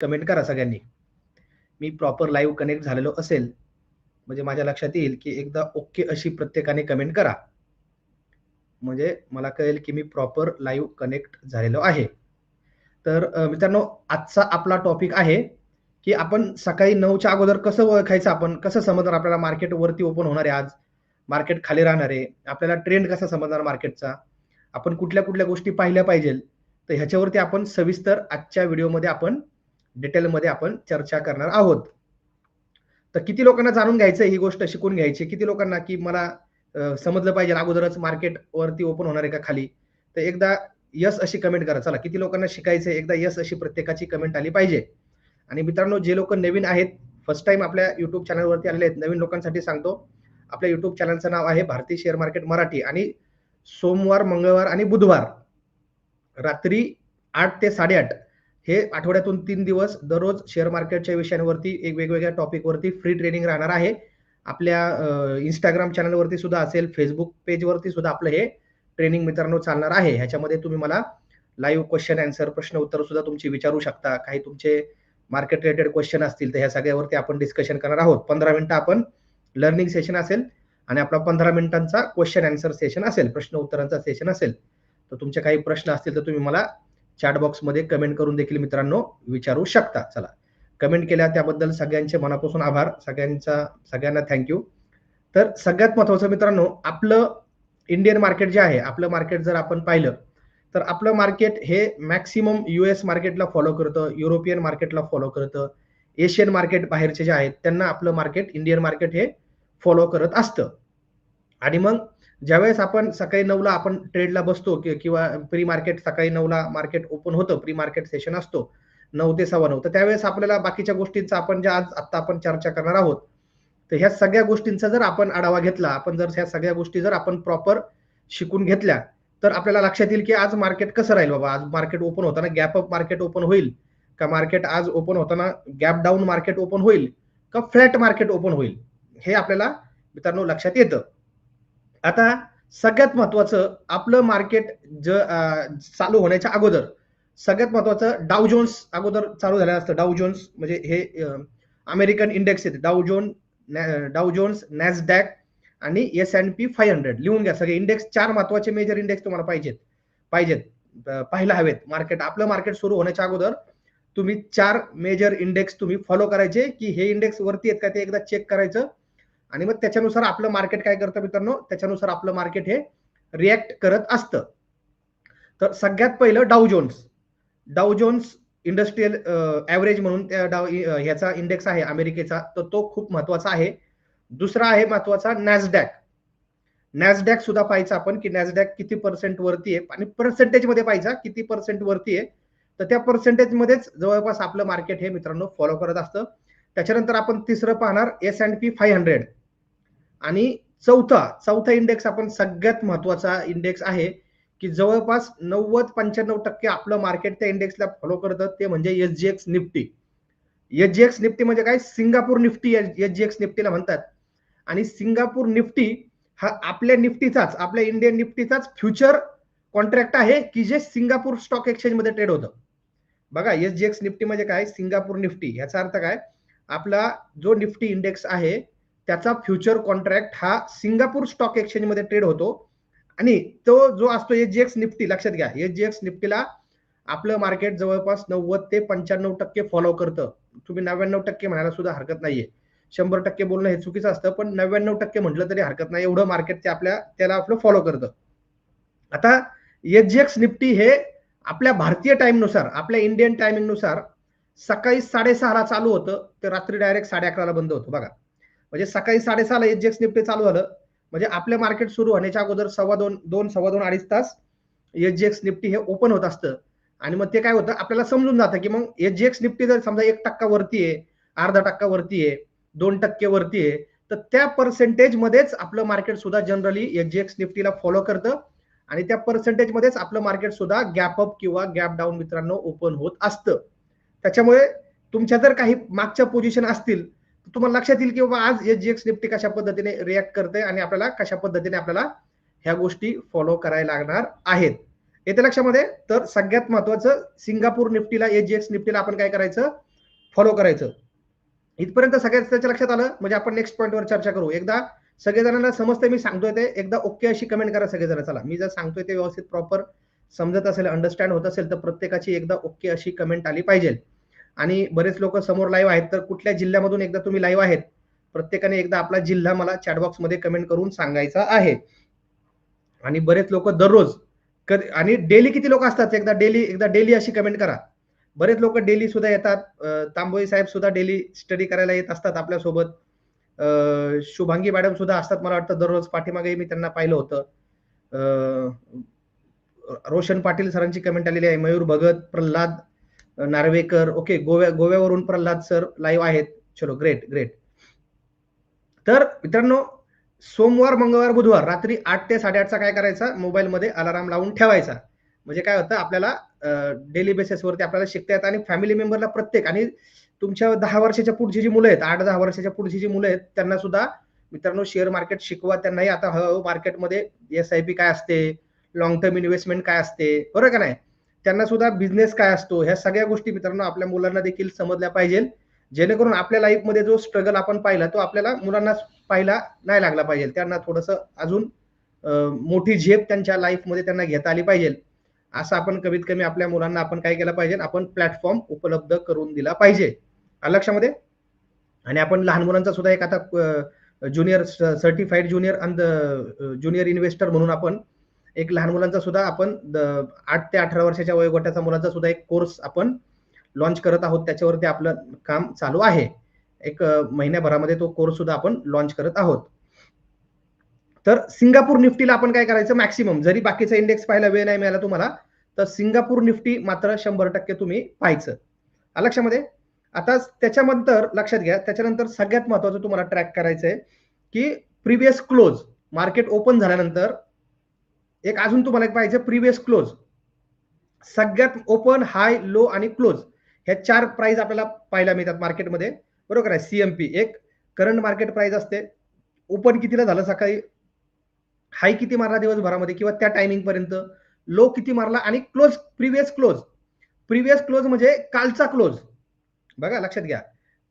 Comment करा सगळ्यांनी. मी proper live connect झालेलो असेल म्हणजे माझ्या लक्षात येईल की एकदा ओके अशी प्रत्येकाने कमेंट करा. म्हणजे मला कळेल की मी प्रॉपर लाईव्ह कनेक्ट झालेलो आहे. तर मित्रांनो आजचा आपला टॉपिक आहे की आपण सकाळी नऊच्या अगोदर कसं ओळखायचं आपण कसं समजणार आपल्याला मार्केट वरती ओपन होणार आहे आज? मार्केट खाली राहणार आहे. आपल्याला ट्रेंड कसा समजणार मार्केटचा आपण कुठल्या कुठल्या गोष्टी पाहिल्या पाहिजे तर ह्याच्यावरती आपण सविस्तर आजच्या व्हिडिओमध्ये आपण डिटेलमध्ये आपण चर्चा करणार आहोत. तर किती लोकांना जाणून घ्यायचं ही गोष्ट शिकून घ्यायची किती लोकांना की मला समजलं पाहिजे अगोदरच मार्केट वरती ओपन होणार आहे का खाली? तर एकदा यस अशी कमेंट करा. चला किती लोकांना शिकायचं एकदा यस अशी प्रत्येकाची कमेंट आली पाहिजे. आणि मित्रांनो जे लोक नवीन आहेत फर्स्ट टाइम आपल्या युट्यूब चॅनलवरती आलेले आहेत नवीन लोकांसाठी सांगतो. आपल्या युट्यूब चॅनलचं नाव आहे भारतीय शेअर मार्केट मराठी आणि सोमवार मंगळवार आणि बुधवार. रात्री आठ ते साडेआठ. हे आठवड्यातून तीन दिवस दररोज शेअर मार्केटच्या विषयांवरती एक वेगवेगळ्या टॉपिकवरती फ्री ट्रेनिंग राहणार आहे. आपल्या इंस्टाग्राम चॅनलवरती सुद्धा असेल फेसबुक पेजवरती सुद्धा आपलं हे ट्रेनिंग मित्रांनो चालणार आहे. ह्याच्यामध्ये तुम्ही मला लाईव्ह क्वेश्चन अँसर प्रश्न उत्तर सुद्धा तुमची विचारू शकता. काही तुमचे मार्केट रिलेटेड क्वेश्चन असतील तर ह्या सगळ्यावरती आपण डिस्कशन करणार आहोत. पंधरा मिनिटं आपण लर्निंग सेशन असेल आणि आपला पंधरा मिनिटांचा क्वेश्चन अँसर सेशन असेल प्रश्न उत्तरांचा सेशन असेल. तर तुमचे काही प्रश्न असतील तर तुम्ही मला चॅट बॉक्समध्ये कमेंट करून देखील मित्रांनो विचारू शकता. चला. कमेंट केल्या त्याबद्दल सगळ्यांचे मनापासून आभार. सगळ्यांचा सगळ्यांना थँक्यू तर सगळ्यात महत्वाचं मित्रांनो आपलं इंडियन मार्केट जे आहे आपलं मार्केट जर आपण पाहिलं तर आपलं मार्केट हे मॅक्सिमम युएस मार्केटला फॉलो करतं युरोपियन मार्केटला फॉलो करतं एशियन मार्केट बाहेरचे जे आहेत त्यांना आपलं मार्केट इंडियन मार्केट हे फॉलो करत असतं. आणि मग ज्यावेळेस आपण सकाळी नऊला आपण ट्रेडला बसतो किंवा प्री मार्केट सकाळी नऊला मार्केट ओपन होतं प्री मार्केट सेशन असतो नऊ ते सव्वा नऊ. तर त्यावेळेस आपल्याला बाकीच्या गोष्टींचा आपण ज्या आज आत्ता आपण चर्चा करणार आहोत तर ह्या सगळ्या गोष्टींचा जर आपण आढावा घेतला आपण जर ह्या सगळ्या गोष्टी जर आपण प्रॉपर शिकून घेतल्या तर आपल्याला लक्षात येईल की आज मार्केट कसं राहील बाबा? आज मार्केट ओपन होताना गॅप अप मार्केट ओपन होईल? का मार्केट आज ओपन होताना गॅप डाऊन मार्केट ओपन होईल? का फ्लॅट मार्केट ओपन होईल? हे आपल्याला मित्रांनो लक्षात येतं. आता सगळ्यात महत्वाचं आपलं मार्केट ज चालू होण्याच्या अगोदर सगळ्यात महत्वाचं डाव जोन्स अगोदर चालू झालेलं असतं. डाव जोन्स म्हणजे हे अमेरिकन इंडेक्स आहेत डाव जोन डाव जोन्स नॅसडॅक आणि S and P five hundred लिहून घ्या. सगळे इंडेक्स चार महत्त्वाचे मेजर इंडेक्स तुम्हाला पाहिजेत. पाहिजेत. पाहायला हवेत. मार्केट आपलं मार्केट सुरू होण्याच्या अगोदर तुम्ही चार मेजर इंडेक्स तुम्ही फॉलो करायचे की हे इंडेक्स वरती आहेत का ते एकदा चेक करायचं? आणि मग त्याच्यानुसार आपलं मार्केट काय करतं मित्रांनो? त्याच्यानुसार आपलं मार्केट हे रिॲक्ट करत असतं. तर सगळ्यात पहिलं डाव जोन्स डाव जोन्स इंडस्ट्रीयल ॲव्हरेज म्हणून त्या डाव ह्याचा इंडेक्स आहे अमेरिकेचा. तर तो खूप महत्त्वाचा आहे. दुसरा आहे महत्त्वाचा नॅसडॅक नॅसडॅक सुद्धा पाहायचा आपण की नॅसडॅक किती पर्सेंट वरती आहे आणि पर्सेंटेजमध्ये पाहायचा किती पर्सेंट वरती आहे. तर त्या पर्सेंटेजमध्येच जवळपास आपलं मार्केट हे मित्रांनो फॉलो करत असतं. त्याच्यानंतर आपण तिसरं पाहणार S and P five hundred आणि चौथा चौथा इंडेक्स आपण सगळ्यात महत्त्वाचा इंडेक्स आहे की जवळपास नव्वद पंच्याण्णव टक्के आपलं मार्केट त्या इंडेक्सला फॉलो करतं. ते म्हणजे S G X Nifty. S G X Nifty म्हणजे काय? Singapore Nifty S G X निफ्टीला म्हणतात. आणि सिंगापूर निफ्टी हा आपल्या निफ्टीचाच आपल्या इंडियन निफ्टीचाच फ्युचर कॉन्ट्रॅक्ट आहे की जे सिंगापूर स्टॉक एक्सचेंजमध्ये ट्रेड होतं. बघा एस जी एक्स निफ्टी म्हणजे काय? Singapore Nifty. याचा अर्थ काय? आपला जो निफ्टी इंडेक्स आहे त्याचा फ्युचर कॉन्ट्रॅक्ट हा सिंगापूर स्टॉक एक्सचेंजमध्ये ट्रेड होतो. आणि तो जो असतो एच जी एक्स निफ्टी लक्षात घ्या. एच जी एक्स निफ्टीला आपलं मार्केट जवळपास नव्वद ते पंच्याण्णव टक्के फॉलो करतं. तुम्ही नव्याण्णव टक्के म्हणायला सुद्धा हरकत नाहीये. शंभर टक्के बोलणं हे चुकीचं असतं पण नव्याण्णव टक्के म्हटलं तरी हरकत नाही. एवढं मार्केट ते आपल्या त्याला आपलं फॉलो करतं. आता एच जी एक्स निफ्टी हे आपल्या भारतीय टाइमनुसार आपल्या इंडियन टायमिंगनुसार सकाळी साडेसहाला चालू होतं. ते रात्री डायरेक्ट साडे अकराला बंद होतं. बघा. म्हणजे सकाळी साडेसहाला एच एक्स निफ्टी चालू झालं. म्हणजे आपलं मार्केट सुरू होण्याच्या अगोदर सव्वा दोन दोन सव्वा दोन अडीच तास एच एक्स निफ्टी हे ओपन होत असतं. आणि मग ते काय होतं आपल्याला समजून जातं की मग एस एक्स निफ्टी जर समजा एक टक्का वरती आहे अर्धा टक्का वरती आहे दोन टक्के वरती आहे तर त्या पर्सेंटेज मध्येच आपलं मार्केट सुद्धा जनरली एस जी एक्स निफ्टीला फॉलो करतं. आणि त्या पर्सेंटेज मध्येच आपलं मार्केट सुद्धा गॅप अप किंवा गॅप डाऊन मित्रांनो ओपन होत असतं. त्याच्यामुळे तुमच्या जर काही मागच्या पोझिशन असतील तुम्हाला लक्षात येईल की बाबा आज एस जी एक्स निफ्टी कशा पद्धतीने रिॲक्ट करते आणि आपल्याला कशा पद्धतीने आपल्याला ह्या गोष्टी फॉलो करायला लागणार आहेत. येते लक्षामध्ये? तर सगळ्यात महत्वाचं सिंगापूर निफ्टीला एस जी एक्स निफ्टीला आपण काय करायचं? फॉलो करायचं. इथपर्यंत सगळ्याच त्याच्या लक्षात आलं? म्हणजे आपण नेक्स्ट पॉईंटवर चर्चा करू. एकदा सगळेजणांना समजते मी सांगतोय ते. एकदा ओके अशी कमेंट करा सगळेजण. चला मी जर सांगतोय ते व्यवस्थित प्रॉपर समजत असेल अंडरस्टँड होत असेल तर प्रत्येकाची एकदा ओके अशी कमेंट आली पाहिजे. आणि बरेच लोक समोर लाईव्ह आहेत. तर कुठल्या जिल्ह्यामधून एकदा तुम्ही लाईव्ह आहेत? प्रत्येकाने एकदा आपला जिल्हा मला चॅटबॉक्समध्ये कमेंट करून सांगायचा आहे. आणि बरेच लोक दररोज कधी आणि डेली किती लोक असतात? एकदा डेली एकदा डेली अशी कमेंट करा. बरेच लोक डेली सुद्धा येतात. तांबोई साहेब सुद्धा डेली स्टडी करायला येत असतात आपल्यासोबत. शुभांगी मॅडम सुद्धा असतात मला वाटतं दररोज. पाठीमागे मी त्यांना पाहिलं होतं. रोशन पाटील सरांची कमेंट आलेली आहे. मयूर भगत प्रल्हाद नार्वेकर ओके गोव्या गोव्यावरून प्रल्हाद सर लाईव्ह आहेत. चलो ग्रेट ग्रेट तर मित्रांनो सोमवार मंगळवार बुधवार रात्री आठ ते साडेआठचा काय करायचा? मोबाईलमध्ये अलाराम लावून ठेवायचा. म्हणजे काय होतं? आपल्याला डेली बेसिसवरती आपल्याला शिकता येतं आणि फॅमिली मेंबरला प्रत्येक आणि तुमच्या दहा वर्षाच्या पुढची जी मुलं आहेत आठ दहा वर्षाच्या पुढची जी मुलं आहेत त्यांना सुद्धा मित्रांनो शेअर मार्केट शिकवा. त्यांनाही आता हळूहळू मार्केटमध्ये एस आय पी काय असते? लॉंग टर्म इन्व्हेस्टमेंट काय असते? बरोबर का नाही? त्यांना सुद्धा बिझनेस काय असतो ह्या सगळ्या गोष्टी मित्रांनो आपल्या मुलांना देखील समजल्या पाहिजे. जेणेकरून आपल्या लाईफमध्ये जो स्ट्रगल आपण पाहिला तो आपल्याला मुलांना पाहिला नाही लागला पाहिजे. त्यांना थोडस अजून मोठी झेप त्यांच्या लाईफमध्ये त्यांना घेता आली पाहिजे. असं आपण कमीत कमी आपल्या मुलांना आपण काय केलं पाहिजे आपण प्लॅटफॉर्म उपलब्ध करून दिला पाहिजे. लक्षामध्ये? आणि आपण लहान मुलांचा सुद्धा एक आता junior certified junior and junior investor म्हणून आपण एक लहान मुलांचा सुद्धा आपण आठ ते अठरा वर्षाच्या वयोगटाचा मुलांचा सुद्धा एक कोर्स आपण लॉन्च करत आहोत. त्याच्यावरती आपलं काम चालू आहे. एक महिन्याभरामध्ये तो कोर्स सुद्धा आपण लॉन्च करत आहोत. तर सिंगापूर निफ्टीला आपण काय करायचं? मॅक्सिमम जरी बाकीचा इंडेक्स पाहायला वेळ नाही मिळाला तुम्हाला तर सिंगापूर निफ्टी मात्र शंभर टक्के तुम्ही पाहायचं. लक्षामध्ये? आता त्याच्यानंतर लक्षात घ्या त्याच्यानंतर सगळ्यात महत्वाचं तुम्हाला ट्रॅक करायचं आहे की प्रिव्हियस क्लोज मार्केट ओपन झाल्यानंतर एक अजून तुम्हाला एक पाहिजे प्रिव्हियस क्लोज सगळ्यात ओपन हाय लो आणि क्लोज ह्या चार प्राइस आपल्याला पाहायला मिळतात मार्केटमध्ये बरोबर आहे? सीएमपी एक करंट मार्केट प्राइस असते. ओपन कितीला झालं सकाळी? हाय किती मारला दिवसभरामध्ये? किंवा त्या टायमिंग पर्यंत? लो किती मारला? आणि close previous close previous close म्हणजे कालचा क्लोज बघा लक्षात घ्या.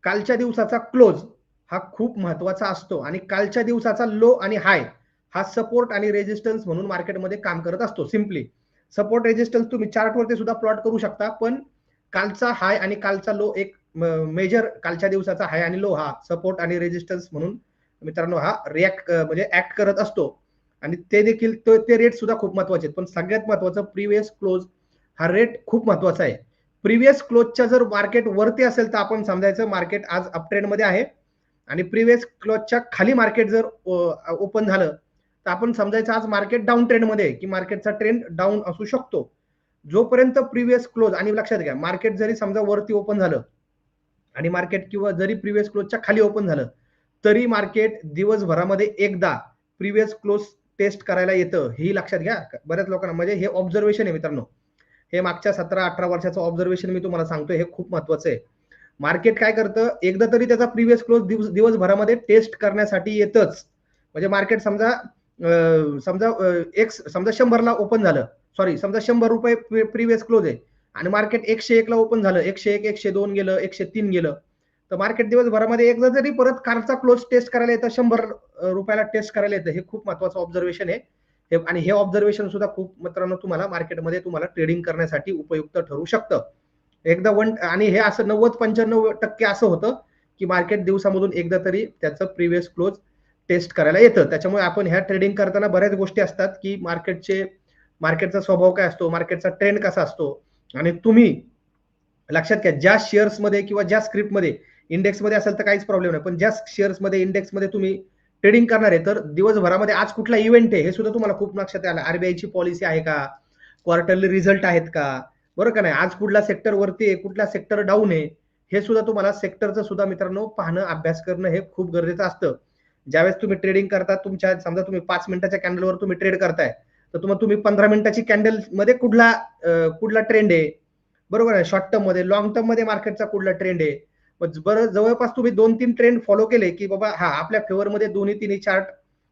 कालच्या दिवसाचा क्लोज हा खूप महत्त्वाचा असतो. आणि कालच्या दिवसाचा लो आणि हाय हा सपोर्ट आणि रेजिस्टन्स म्हणून मार्केटमध्ये काम करत असतो सिम्पली सपोर्ट रेजिस्टन्स तुम्ही चार्टवरती सुद्धा प्लॉट करू शकता पण कालचा हाय आणि कालचा लो एक मेजर कालच्या दिवसाचा हाय आणि लो हा सपोर्ट आणि रेजिस्टन्स म्हणून मित्रांनो हा रिॲक्ट म्हणजे ऍक्ट करत असतो. आणि ते देखील ते रेट सुद्धा खूप महत्त्वाचे आहेत. पण सगळ्यात महत्वाचं प्रिव्हियस क्लोज हा रेट खूप महत्त्वाचा आहे. प्रिव्हियस क्लोजच्या जर मार्केट वरती असेल तर आपण समजायचं मार्केट आज अपट्रेंडमध्ये आहे. आणि प्रिव्हियस क्लोजच्या खाली मार्केट जर ओपन झालं तर आपण समजायचं आज मार्केट डाऊन ट्रेंडमध्ये की मार्केटचा ट्रेंड डाऊन असू शकतो. जोपर्यंत प्रिव्हियस क्लोज आणि लक्षात घ्या मार्केट जरी समजा वरती ओपन झालं आणि मार्केट किंवा जरी प्रिव्हियस क्लोजच्या खाली ओपन झालं तरी मार्केट दिवसभरामध्ये एकदा प्रिव्हियस क्लोज टेस्ट करायला येतं ही लक्षात घ्या. बऱ्याच लोकांना म्हणजे हे ऑब्झर्वेशन आहे मित्रांनो. हे मागच्या सतरा अठरा वर्षाचं ऑब्झर्वेशन मी तुम्हाला सांगतो हे खूप महत्वाचं आहे. मार्केट काय करतं? एकदा तरी त्याचा प्रिव्हियस क्लोज दिवस दिवसभरामध्ये टेस्ट करण्यासाठी येतच. म्हणजे मार्केट समजा समजा एक समजा शंभरला ओपन झालं. सॉरी समजा शंभर रुपये प्रिव्हियस क्लोज आहे. आणि मार्केट एकशे एकला ओपन झालं. एकशे एक एकशे दोन गेलं एकशे तीन गेलं. तर मार्केट दिवसभरामध्ये एकदा जरी परत कारचा क्लोज टेस्ट करायला येतं शंभर रुपयाला टेस्ट करायला येतं हे खूप महत्वाचं ऑब्झर्वेशन आहे. हे आणि हे ऑब्झर्वेशन सुद्धा खूप मित्रांनो तुम्हाला मार्केटमध्ये तुम्हाला ट्रेडिंग करण्यासाठी उपयुक्त ठरू शकतं. एकदा वन आणि हे असं नव्वद पंच्याण्णव टक्के असं होतं की मार्केट दिवसामधून एकदा तरी त्याचं प्रिव्हियस क्लोज टेस्ट करायला येतं. त्याच्यामुळे आपण ह्या ट्रेडिंग करताना बऱ्याच गोष्टी असतात की मार्केटचे मार्केटचा स्वभाव काय असतो मार्केटचा ट्रेंड कसा असतो आणि तुम्ही लक्षात घ्या ज्या शेअर्समध्ये किंवा ज्या स्क्रिप्टमध्ये इंडेक्समध्ये असेल तर काहीच प्रॉब्लेम नाही. पण ज्या शेअर्समध्ये इंडेक्समध्ये तुम्ही ट्रेडिंग करणार आहे तर दिवसभरामध्ये आज कुठला इव्हेंट आहे हे सुद्धा तुम्हाला खूप लक्षात आलं आरबीआयची पॉलिसी आहे का? क्वार्टरली रिझल्ट आहेत का? बरोबर का नाही? आज कुठला सेक्टर वरती आहे कुठला सेक्टर डाऊन आहे हे सुद्धा तुम्हाला सेक्टरचं सुद्धा मित्रांनो पाहणं अभ्यास करणं हे खूप गरजेचं असतं. ज्यावेळेस तुम्ही ट्रेडिंग करता तुमच्या समजा तुम्ही पाच मिनिटाच्या कॅन्डलवर तुम्ही ट्रेड करताय तर तुम्हाला तुम्ही पंधरा मिनिटाची कॅन्डलमध्ये कुठला कुठला ट्रेंड आहे? बरोबर आहे शॉर्ट टर्ममध्ये लॉंग टर्ममध्ये मार्केटचा कुठला ट्रेंड आहे? बरं जवळपास तुम्ही दोन तीन ट्रेंड फॉलो केले की बाबा हा आपल्या फेवरमध्ये दोन्ही तिन्ही चार्ट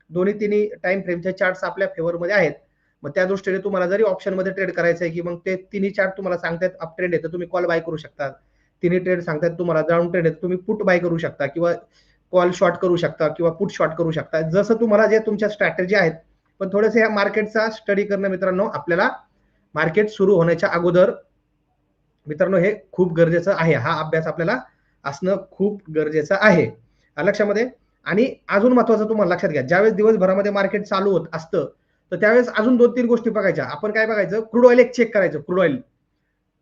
दोन्ही तिन्ही टाइम फ्रेमचे चार्ट आपल्या फेवरमध्ये आहेत. मग त्या दृष्टीने तुम्हाला जरी ऑप्शनमध्ये ट्रेड करायचं आहे की मग ते तिन्ही चार्ट तुम्हाला सांगतात अप ट्रेंड आहे तर तुम्ही कॉल बाय करू शकता. तिन्ही ट्रेड सांगतात तुम्हाला डाऊन ट्रेंड आहे तुम्ही पुट बाय करू शकता किंवा कॉल शॉर्ट करू शकता किंवा पुट शॉर्ट करू शकता. जसं तुम्हाला जे तुमच्या स्ट्रॅटेजी आहेत पण थोडंसं या मार्केटचा स्टडी करणं मित्रांनो आपल्याला मार्केट सुरू होण्याच्या अगोदर मित्रांनो हे खूप गरजेचं आहे. हा अभ्यास आपल्याला असणं खूप गरजेचं आहे. लक्षामध्ये? आणि अजून महत्वाचं तुम्हाला लक्षात घ्या ज्यावेळेस दिवसभरामध्ये मार्केट चालू होत असतं तर त्यावेळेस अजून दोन तीन गोष्टी बघायच्या. आपण काय बघायचं? क्रूड ऑइल एक चेक करायचं क्रूड ऑइल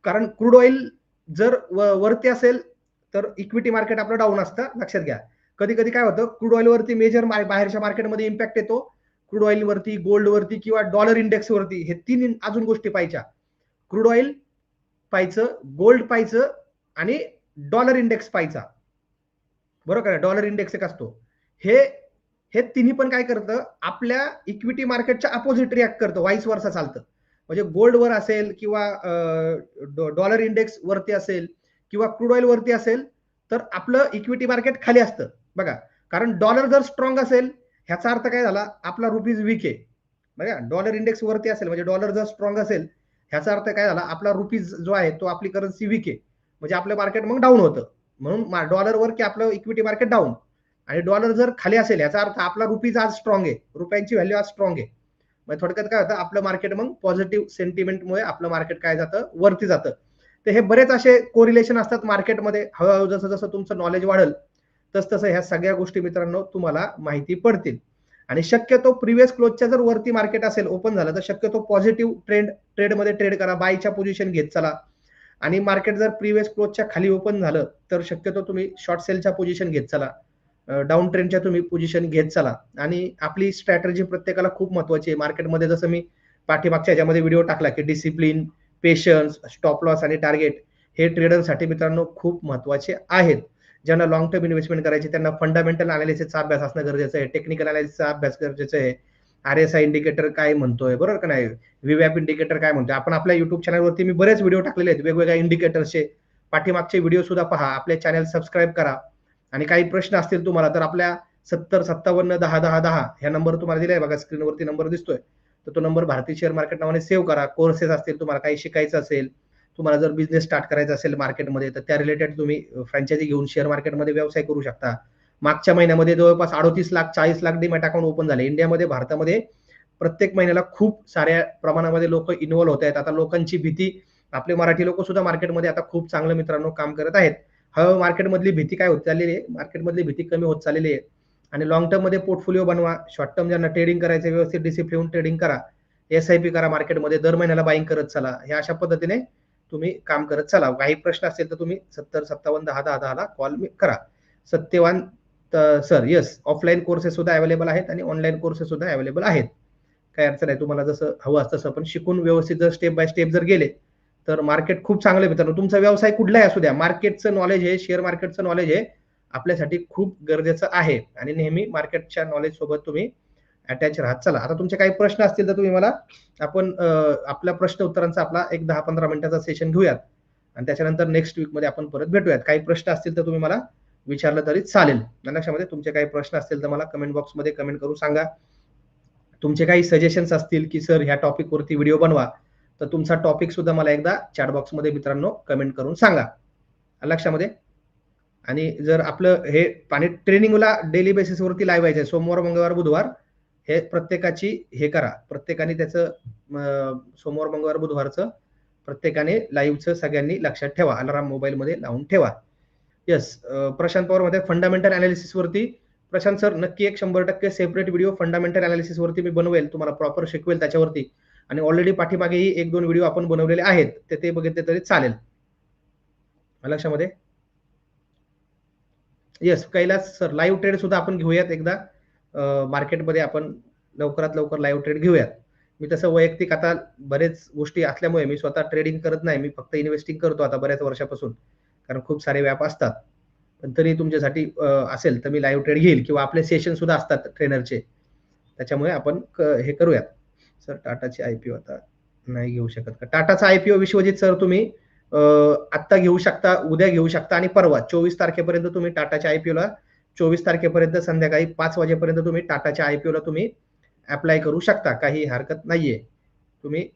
कारण क्रूड ऑइल जर वरती असेल तर इक्विटी मार्केट आपलं डाऊन असतं. लक्षात घ्या. कधी कधी काय होतं क्रूड ऑइल वरती मेजर बाहेरच्या मार्केटमध्ये इम्पॅक्ट येतो. क्रूड ऑइल वरती गोल्ड वरती किंवा डॉलर इंडेक्स वरती हे तीन अजून गोष्टी पाहिजे क्रूड ऑइल पाहायचं गोल्ड पाहायचं आणि डॉलर इंडेक्स पाहायचा. बरोबर का डॉलर इंडेक्स एक असतो. हे हे तिन्ही पण काय करतं आपल्या इक्विटी मार्केटच्या अपोजिट रिॲक्ट करतं वाईस वर्षा चालतं. म्हणजे गोल्ड वर असेल किंवा डॉलर इंडेक्स वरती असेल किंवा क्रूड ऑइल वरती असेल तर आपलं इक्विटी मार्केट खाली असतं. बघा कारण डॉलर जर स्ट्रॉंग असेल ह्याचा अर्थ काय झाला? आपला रुपीज वीक आहे. बघा डॉलर इंडेक्स वरती असेल म्हणजे डॉलर जर स्ट्रॉंग असेल ह्याचा अर्थ काय झाला? आपला रुपीज जो आहे तो आपली करन्सी वीक आहे. म्हणजे आपलं मार्केट मग डाऊन होतं. म्हणून डॉलरवर की आपलं इक्विटी मार्केट डाऊन आणि डॉलर जर खाली असेल याचा अर्थ आपला रुपीज आज स्ट्रॉंग आहे. रुपयांची व्हॅल्यू आज स्ट्रॉंग आहे. म्हणजे थोडक्यात काय होतं? आपलं मार्केट मग पॉझिटिव्ह सेंटिमेंटमुळे आपलं मार्केट काय जातं? वरती जातं. तर हे बरेच असे कोरिलेशन असतात मार्केटमध्ये हळूहळू जसं जसं तुमचं नॉलेज वाढेल तस तसं ह्या सगळ्या गोष्टी मित्रांनो तुम्हाला माहिती पडतील. आणि शक्यतो प्रिव्हियस क्लोजच्या जर वरती मार्केट असेल ओपन झालं तर शक्यतो पॉझिटिव्ह ट्रेंड ट्रेडमध्ये ट्रेड करा बायच्या पोझिशन घेत चला. आणि मार्केट जर प्रिव्हियस क्लोजच्या खाली ओपन झालं तर शक्यतो तुम्ही शॉर्ट सेलच्या पोझिशन घेत चला. डाऊन ट्रेंडच्या तुम्ही पोझिशन घेत चला. आणि आपली स्ट्रॅटर्जी प्रत्येकाला खूप महत्वाची आहे. मार्केटमध्ये जसं मी पाठीमागच्या ह्याच्यामध्ये व्हिडिओ टाकला की डिसिप्लिन पेशन्स स्टॉप लॉस आणि टार्गेट हे ट्रेडरसाठी मित्रांनो खूप महत्त्वाचे आहेत. ज्यांना लॉंग टर्म इन्व्हेस्टमेंट करायची त्यांना फंडामेंटल अनालिसिसचा अभ्यास असणं गरजेचं आहे. टेक्निकल अनालिसिसचा अभ्यास गरजेचं आहे. आर एस आय इंडिकेटर काय म्हणतोय बरोबर का नाही? विवॅप इंडिकेटर काय म्हणतोय? आपण आपल्या युट्यूब चॅनलवरती मी बरेच व्हिडिओ टाकलेले आहेत. वेगवेगळ्या इंडिकेटरचे पाठीमागचे व्हिडिओ सुद्धा पहा. आपले चॅनल सबस्क्राईब करा. आणि काही प्रश्न असतील तुम्हाला तर आपल्या सत्तर सत्तावन्न दहा दहा दहा ह्या नंबर तुम्हाला दिला आहे बघा. स्क्रीनवरती नंबर दिसतोय. तर तो नंबर भारतीय शेअर मार्केट नावाने सेव्ह करा. कोर्सेस असतील तुम्हाला काही शिकायचं असेल तुम्हाला जर बिझनेस स्टार्ट करायचा असेल मार्केटमध्ये तर त्या रिलेटेड तुम्ही फ्रँचायझी घेऊन शेअर मार्केटमध्ये व्यवसाय करू शकता. मागच्या महिन्यामध्ये जवळपास अडोतीस लाख चाळीस लाख डीमॅट अकाउंट ओपन झाले. इंडियामध्ये भारतामध्ये प्रत्येक महिन्याला खूप साऱ्या प्रमाणामध्ये लोक इन्व्हॉल्व होत आहेत. आता लोकांची भीती आपले मराठी लोक सुद्धा मार्केटमध्ये आता खूप चांगलं मित्रांनो काम करत आहेत. हळूहळू मार्केटमधली भीती काय होत चाललेली आहे? मार्केटमधली भीती कमी होत चाललेली आहे. आणि लॉंग टर्ममध्ये पोर्टफोलिओ बनवा. शॉर्ट टर्म ज्यांना ट्रेडिंग करायचं व्यवस्थित डिसिप्लिन ट्रेडिंग करा. एस आय पी करा मार्केटमध्ये दर महिन्याला बाईंग करत चला. हे अशा पद्धतीने तुम्ही काम करत चला. काही प्रश्न असेल तर तुम्ही सत्तर सत्तावन्न दहा दहा दहाला कॉल करा. Satyavan sir yes offline courses सुद्धा अवेलेबल आहेत आणि ऑनलाईन कोर्सेस सुद्धा अवेलेबल आहेत. काही अडचण आहे तुम्हाला जसं हवं तसं. पण शिकून व्यवस्थित जर स्टेप बाय स्टेप जर गेले तर मार्केट खूप चांगलं मित्रांनो. तुमचा व्यवसाय कुठलाही असू द्या. मार्केटचं नॉलेज आहे शेअर मार्केटचं नॉलेज आहे आपल्यासाठी खूप गरजेचं आहे. आणि नेहमी मार्केटच्या नॉलेज सोबत तुम्ही अटॅच राहत. चला आता तुमचे काही प्रश्न असतील तर तुम्ही मला आपण आपल्या प्रश्न उत्तरांचा आपला एक दहा पंधरा मिनिटाचा सेशन घेऊयात. आणि त्याच्यानंतर नेक्स्ट वीकमध्ये आपण परत भेटूयात. काही प्रश्न असतील तर तुम्ही मला विचारलं तरी चालेल. लक्षामध्ये तुमचे काही प्रश्न असतील तर मला कमेंट बॉक्समध्ये कमेंट करून सांगा. तुमचे काही सजेशन्स असतील की सर ह्या टॉपिक वरती व्हिडिओ बनवा. तर तुमचा टॉपिक सुद्धा मला एकदा चॅट बॉक्समध्ये मित्रांनो कमेंट करून सांगा. लक्षामध्ये? आणि जर आपलं हे पाणी ट्रेनिंगला डेली बेसिसवरती लाईव्ह आहे सोमवार मंगळवार बुधवार हे प्रत्येकाची हे करा. प्रत्येकाने त्याचं सोमवार मंगळवार बुधवारचं प्रत्येकाने लाईव्हचं सगळ्यांनी लक्षात ठेवा. अलाराम मोबाईलमध्ये लावून ठेवा. येस प्रशांत पवारमध्ये फंडामेंटल अनालिसिसवरती प्रशांत सर नक्की एक शंभर टक्के सेपरेट व्हिडिओ फंडामेंटल अनालिसिसवरती मी बनवेल. तुम्हाला प्रॉपर शिकवेल त्याच्यावरती. आणि ऑलरेडी पाठीमागेही एक दोन व्हिडिओ आपण बनवलेले आहेत. ते ते बघितले तरी चालेल. लक्षामध्ये? Yes Kailas sir live trade सुद्धा आपण घेऊयात एकदा. मार्केटमध्ये आपण लवकरात लवकर लाईव्ह ट्रेड घेऊयात. मी तसं वैयक्तिक आता बरेच गोष्टी असल्यामुळे मी स्वतः ट्रेडिंग करत नाही. मी फक्त इन्व्हेस्टिंग करतो आता बऱ्याच वर्षापासून. कारण खूप सारे व्याप असतात. पण तरी तुमच्यासाठी असेल तर मी लाईव्ह ट्रेड घेईल किंवा आपले सेशन सुद्धा असतात ट्रेनरचे त्याच्यामुळे आपण हे करूयात. सर टाटाची आयपीओ आता नाही घेऊ शकत का? टाटाचा आयपीओ विश्वजित सर तुम्ही आत्ता घेऊ शकता उद्या घेऊ शकता आणि परवा चोवीस तारखेपर्यंत तुम्ही टाटाच्या आयपीओला चोवीस तारखेपर्यंत संध्याकाळी पाच वाजेपर्यंत तुम्ही टाटाच्या आयपीओला तुम्ही अप्लाय करू शकता. काही हरकत नाहीये. तुम्ही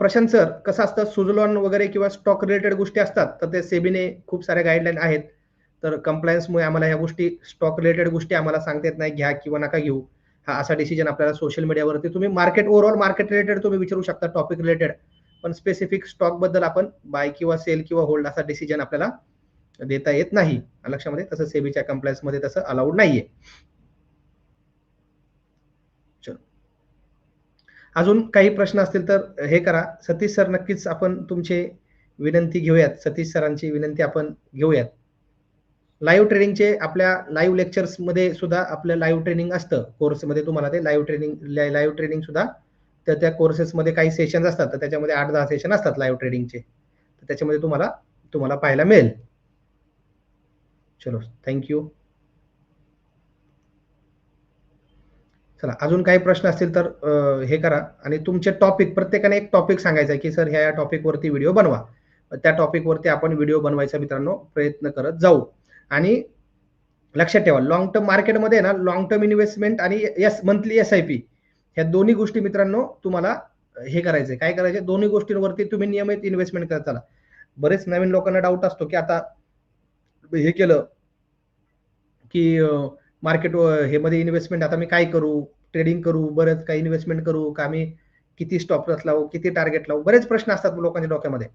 प्रशांत सर कसं असतं? सुझलॉन वगैरे किंवा स्टॉक रिलेटेड गोष्टी असतात तर ते सेबीने खूप साऱ्या गाईडलाईन आहेत. तर कंप्लायन्समुळे आम्हाला ह्या गोष्टी स्टॉक रिलेटेड गोष्टी आम्हाला सांगता येत नाही. घ्या किंवा नका घेऊ. हा असा डिसिजन आपल्याला सोशल मीडियावरती तुम्ही मार्केट ओव्हरऑल मार्केट रिलेटेड तुम्ही विचारू शकता टॉपिक रिलेटेड पण स्पेसिफिक स्टॉकबद्दल आपण बाय किंवा सेल किंवा होल्ड असा डिसिजन आपल्याला देता येत नाही. लक्षामध्ये तसं सेबीच्या कम्प्लायन्समध्ये तसं अलाउड नाहीये. अजून काही प्रश्न असतील तर हे करा. सतीश सर नक्कीच आपण तुमचे विनंती घेऊयात. सतीश सरांची विनंती आपण घेऊयात. लाईव्ह ट्रेनिंगचे आपल्या लाईव्ह लेक्चर्समध्ये सुद्धा आपलं लाईव्ह ट्रेनिंग असतं. कोर्समध्ये तुम्हाला ते लाईव्ह ट्रेनिंग लाईव्ह ट्रेनिंग सुद्धा तर त्या कोर्सेसमध्ये काही सेशन असतात. तर त्याच्यामध्ये आठ दहा सेशन असतात लाईव्ह ट्रेडिंगचे तर त्याच्यामध्ये तुम्हाला तुम्हाला पाहायला मिळेल. चलो थँक्यू चला अजून काही प्रश्न असतील तर हे करा. आणि तुमचे टॉपिक प्रत्येकाने एक टॉपिक सांगायचा की सर ह्या या टॉपिकवरती व्हिडिओ बनवा. त्या टॉपिकवरती आपण व्हिडिओ बनवायचा मित्रांनो प्रयत्न करत जाऊ. आणि लक्षात ठेवा लॉंग टर्म मार्केटमध्ये ना लॉंग टर्म इन्व्हेस्टमेंट आणि S monthly S I P ह्या दोन्ही गोष्टी मित्रांनो तुम्हाला हे करायचे काय करायचे दोन्ही गोष्टींवरती तुम्ही नियमित इन्व्हेस्टमेंट करत चला. बरेच नवीन लोकांना डाऊट असतो की आता हे केलं की मार्केट हे मध्ये इन्व्हेस्टमेंट आता मी काय करू? ट्रेडिंग करू बरेच काही इन्व्हेस्टमेंट करू का आम्ही किती स्टॉप लॉस लावू किती टार्गेट लावू? बरेच प्रश्न असतात लोकांच्या डोक्यामध्ये.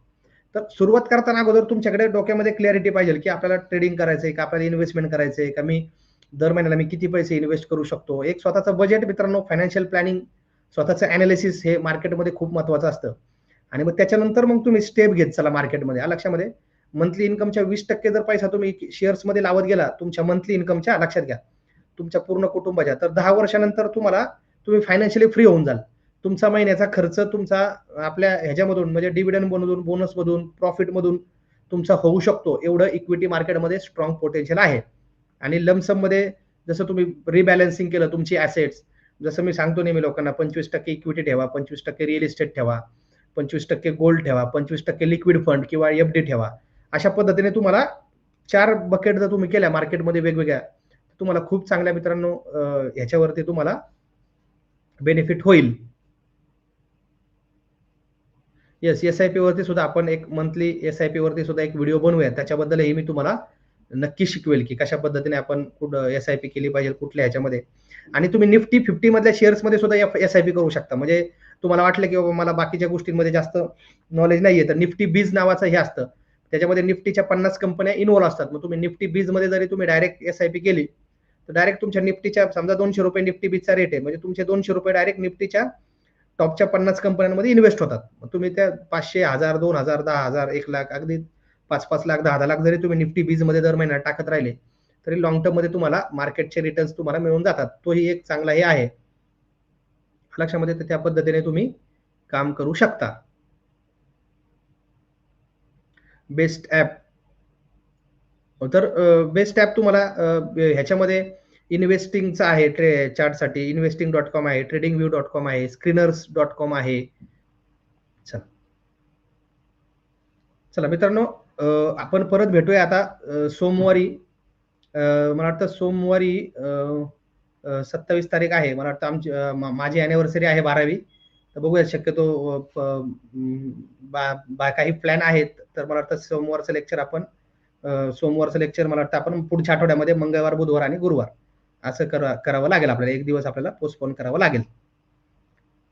तर सुरुवात करताना अगोदर तुमच्याकडे डोक्यामध्ये क्लॅरिटी पाहिजे की आपल्याला ट्रेडिंग करायचंय का आपल्याला इन्व्हेस्टमेंट करायचंय का? मी दर महिन्याला मी किती पैसे इन्व्हेस्ट करू शकतो? एक स्वतःचं बजेट मित्रांनो फायनान्शियल प्लॅनिंग स्वतःचं अनालिसिस हे मार्केटमध्ये खूप महत्वाचं असतं. आणि मग त्याच्यानंतर मग तुम्ही स्टेप घेत चला मार्केटमध्ये या लक्षामध्ये? मंथली इन्कमच्या वीस टक्के जर पैसा तुम्ही शेअर्समध्ये लावत गेला तुमच्या मंथली इन्कमच्या लक्षात घ्या. तुमच्या पूर्ण कुटुंबाच्या. तर दहा वर्षानंतर तुम्हाला तुम्ही फायनान्शियली फ्री होऊन जाल. तुमचा महिन्याचा खर्च तुमचा आपल्या ह्याच्यामधून म्हणजे डिव्हिडंड बनवून बोनस मधून प्रॉफिट मधून तुमचा होऊ शकतो. एवढं इक्विटी मार्केटमध्ये स्ट्रॉंग पोटेन्शियल आहे. आणि लमसममध्ये जसं तुम्ही रिबॅलन्सिंग केलं तुमची ऍसेट्स जसं मी सांगतो नेहमी लोकांना पंचवीस टक्के इक्विटी ठेवा पंचवीस टक्के रिअल इस्टेट ठेवा पंचवीस टक्के गोल्ड ठेवा पंचवीस टक्के लिक्विड फंड किंवा एफ डी ठेवा. अशा पद्धतीने तुम्हाला चार बकेट जर तुम्ही केल्या मार्केटमध्ये वेगवेगळ्या तुम्हाला खूप चांगल्या मित्रांनो ह्याच्यावरती तुम्हाला बेनिफिट होईल. येस एस आय पी वरती सुद्धा आपण एक मंथली एस आय पी वरती सुद्धा एक व्हिडिओ बनवूया. त्याच्याबद्दलही मी तुम्हाला नक्की शिकवेल की कशा पद्धतीने आपण कुठं एस आय पी केली पाहिजे कुठल्या ह्याच्यामध्ये. आणि तुम्ही निफ्टी फिफ्टी मधल्या शेअर्स सुद्धा एस आय पी करू शकता. म्हणजे तुम्हाला वाटलं की बाबा मला बाकीच्या गोष्टींमध्ये जास्त नॉलेज नाहीये तर निफ्टी बीज नावाचं हे असतं. त्याच्यामध्ये निफ्टीच्या पन्नास कंपन्या इन्व्हॉल्व असतात. मग तुम्ही निफ्टी बीजमध्ये जरी तुम्ही डायरेक्ट एस आय पी केली तर डायरेक्ट तुमच्या निफ्टीच्या समजा दोनशे रुपये निफ्टी बीजचा रेट आहे म्हणजे तुमचे दोनशे रुपये डायरेक्ट निफ्टीच्या टॉपच्या पन्नास कंपन्यांमध्ये इन्व्हेस्ट होतात. मग तुम्ही त्या पाचशे हजार दोन हजार दहा हजार एक लाख अगदी पाच पाच लाख दहा दहा लाख जरी तुम्ही निफ्टी बीजमध्ये दर महिना टाकत राहिले तरी लॉंग टर्ममध्ये तुम्हाला मार्केटचे रिटर्न्स तुम्हाला मिळून जातात. तोही एक चांगला हे आहे. लक्षामध्ये त्या पद्धतीने तुम्ही काम करू शकता. Best app. हो, तर बेस्ट ॲप तुम्हाला ह्याच्यामध्ये इन्व्हेस्टिंगचा आहे ट्रे चार्टसाठी. इन्व्हेस्टिंग डॉट कॉम आहे ट्रेडिंग व्ह्यू डॉट कॉम आहे स्क्रीनर्स डॉट कॉम आहे. चला. मित्रांनो आपण परत भेटूया आता सोमवारी. मला वाटतं सोमवारी सत्तावीस तारीख आहे. मला वाटतं आमची माझी अॅनिव्हर्सरी आहे बारावी. तर बघूया शक्यतो बा, बा काही प्लॅन आहेत तर मला वाटतं सोमवारचं लेक्चर आपण सोमवारचं लेक्चर मला वाटतं आपण पुढच्या आठवड्यामध्ये मंगळवार बुधवार आणि गुरुवार असं करा करावं लागेल आपल्याला. एक दिवस आपल्याला पोस्टपोन करावं लागेल.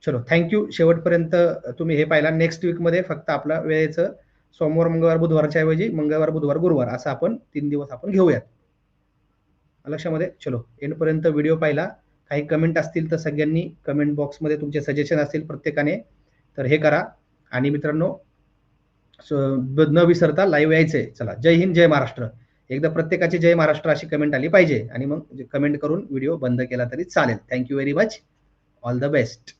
चलो थँक्यू शेवटपर्यंत तुम्ही हे पाहिला. नेक्स्ट वीकमध्ये फक्त आपला वेळेचं सोमवार मंगळवार बुधवारच्या ऐवजी मंगळवार बुधवार गुरुवार असं आपण तीन दिवस आपण घेऊयात. लक्षामध्ये? चलो एंडपर्यंत व्हिडिओ पाहिला. काही कमेंट असतील तर सगळ्यांनी कमेंट बॉक्समध्ये तुमचे सजेशन असतील प्रत्येकाने तर हे करा. आणि मित्रांनो न विसरता लाईव्ह यायचंय चला जय हिंद जय महाराष्ट्र. एकदा प्रत्येकाची जय महाराष्ट्र अशी कमेंट आली पाहिजे. आणि मग कमेंट करून व्हिडिओ बंद केला तरी चालेल. Thank you very much all the best